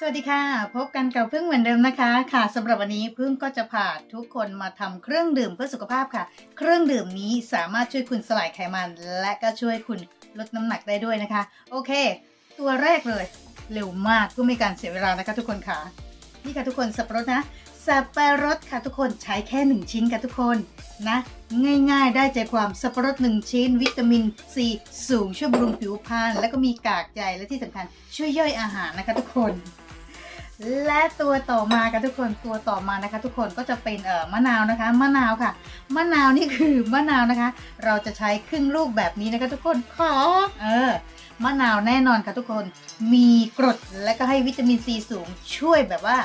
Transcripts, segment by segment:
สวัสดีค่ะ พบกันกับพึ่งเหมือนเดิมนะคะ ค่ะสำหรับวันนี้พึ่งก็จะพาทุกคนมาทำเครื่องดื่มเพื่อสุขภาพค่ะ เครื่องดื่มนี้สามารถช่วยคุณสลายไขมัน และก็ช่วยคุณลดน้ำหนักได้ด้วยนะคะ โอเค ตัวแรกเลยเร็วมากเพื่อไม่การเสียเวลานะคะ ทุกคนค่ะ นี่ค่ะทุกคนสับปะรดนะสับปะรดค่ะทุกคนใช้แค่หนึ่งชิ้นค่ะทุกคนนะ ง่ายๆได้ใจความสับปะรดหนึ่งชิ้น วิตามินซีสูงช่วยบำรุงผิวพรรณแล้วก็มีกากใยและที่สำคัญช่วยย่อยอาหารนะคะทุกคน และตัวต่อมาค่ะทุกคนตัวต่อมานะคะ ทุกคนก็จะเป็นเอ่อมะนาวนะคะ มะนาวค่ะ มะนาวนี่คือมะนาวนะคะ เราจะใช้ครึ่งลูกแบบนี้นะคะ ทุกคนขอเออมะนาวแน่นอนค่ะทุกคนมีกรดและก็ให้วิตามินซีสูงช่วยแบบว่า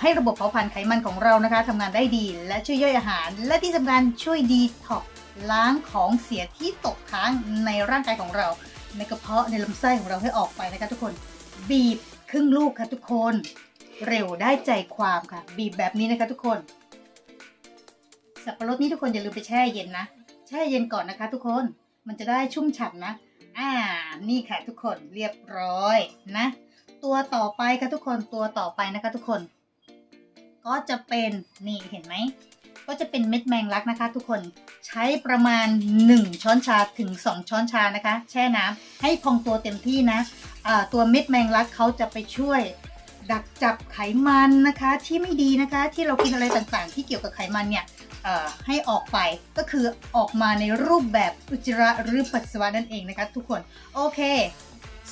ให้ระบบเผาผลาญไขมันของเรานะคะทำงานได้ดี และช่วยย่อยอาหาร และที่สำคัญช่วยดีท็อกล้างของเสียที่ตกค้างในร่างกายของเรา ในกระเพาะในลำไส้ของเราให้ออกไปนะคะทุกคนบีบ ครึ่งลูกค่ะทุกคน เร็วได้ใจความค่ะ บีบแบบนี้นะคะทุกคน สับปะรดนี้ทุกคนอย่าลืมไปแช่เย็นนะ แช่เย็นก่อนนะคะ ทุกคน มันจะได้ชุ่มฉ่ำนะ อ่า นี่ค่ะทุกคนเรียบร้อยนะ ตัวต่อไปค่ะทุกคน ตัวต่อไปนะคะ ทุกคน ก็จะเป็นนี่เห็นไหม ก็จะเป็นเม็ดแมงลักนะคะ ทุกคน ใช้ประมาณ 1 ช้อนชาถึง 2 ช้อนชานะคะ แช่น้ำให้พองตัวเต็มที่นะ ตัวเม็ดแมงลักเขาจะไปช่วยดักจับไขมันนะคะที่ไม่ดีนะคะที่เรากินอะไรต่างๆ ที่เกี่ยวกับไขมันเนี่ยให้ออกไปก็คือออกมาในรูปแบบอุจจาระหรือปัสสาวะนั่นเองนะคะทุกคนโอเค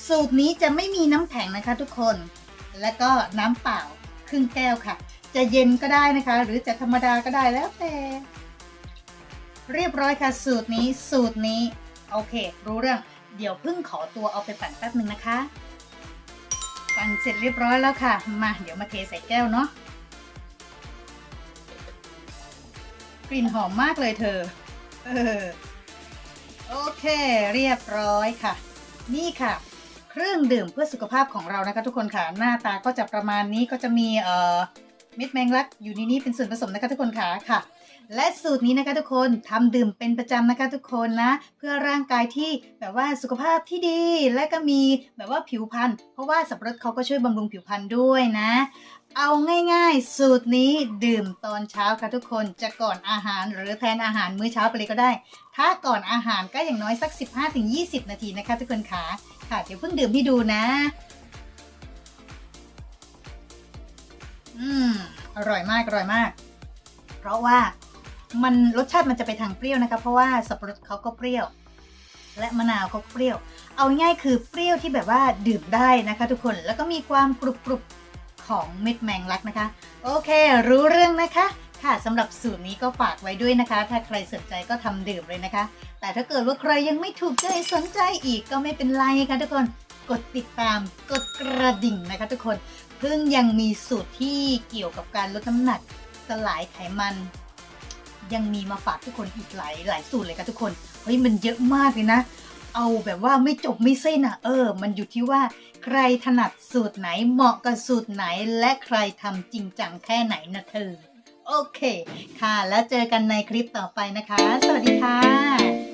สูตรนี้จะไม่มีน้ำแข็งนะคะทุกคน และก็น้ำเปล่าครึ่งแก้วค่ะ จะเย็นก็ได้นะคะ หรือจะธรรมดาก็ได้แล้วแต่เรียบร้อยค่ะสูตรนี้สูตรนี้โอเค รู้เรื่อง เดี๋ยวเพิ่งขอตัวเอาไปปั่นแป๊บหนึ่งนะคะ ปั่นเสร็จเรียบร้อยแล้วค่ะ มาเดี๋ยวมาเทใส่แก้วเนาะ กลิ่นหอมมากเลยเธอ เออ โอเค เรียบร้อยค่ะ นี่ค่ะ เครื่องดื่มเพื่อสุขภาพของเรานะคะทุกคนค่ะ หน้าตาก็จะประมาณนี้ก็จะมีเอ่อ เม็ดแมงลักอยู่ในนี้เป็นส่วนผสมนะคะทุกคนค่ะค่ะ และสูตรนี้นะคะทุกคนทำดื่มเป็นประจำนะคะทุกคนนะ เพื่อร่างกายที่แบบว่าสุขภาพที่ดีและก็มีแบบว่าผิวพรรณเพราะว่าสับปะรดเขาก็ช่วยบำรุงผิวพรรณด้วยนะ เอาง่ายๆ สูตรนี้ดื่มตอนเช้าค่ะทุกคนจะก่อนอาหารหรือแทนอาหารมื้อเช้าไปเลยก็ได้ ถ้าก่อนอาหารก็อย่างน้อยสัก 15-20 นาทีนะคะ ทุกคนค่ะค่ะเดี๋ยวเพิ่งดื่มให้ดูนะ อร่อยมากอร่อยมาก เพราะว่ามันรสชาติมันจะไปทางเปรี้ยวนะคะ เพราะว่าสับปะรดเขาก็เปรี้ยว และมะนาวเขาก็เปรี้ยว เอาง่ายคือเปรี้ยวที่แบบว่าดื่มได้นะคะ ทุกคนแล้วก็มีความกรุบกรุบของเม็ดแมงลักนะคะ โอเค รู้เรื่องนะคะ ค่ะสำหรับสูตรนี้ก็ฝากไว้ด้วยนะคะ ถ้าใครสนใจก็ทำดื่มเลยนะคะ แต่ถ้าเกิดว่าใครยังไม่ถูกใจสนใจอีกก็ไม่เป็นไรค่ะทุกคน กดติดตามกดกระดิ่งนะคะทุกคนเพิ่งยังมีสูตรที่เกี่ยวกับการลดน้ำหนักสลายไขมัน ยังมีมาฝากทุกคนอีกหลายหลายสูตรเลยค่ะทุกคนเฮ้ยมันเยอะมากเลยนะ เอาแบบว่าไม่จบไม่สิ้นอะ เออ มันอยู่ที่ว่าใครถนัดสูตรไหนเหมาะกับสูตรไหน และใครทำจริงจังแค่ไหนนะเธอ โอเค ค่ะ แล้วเจอกันในคลิปต่อไปนะคะ สวัสดีค่ะ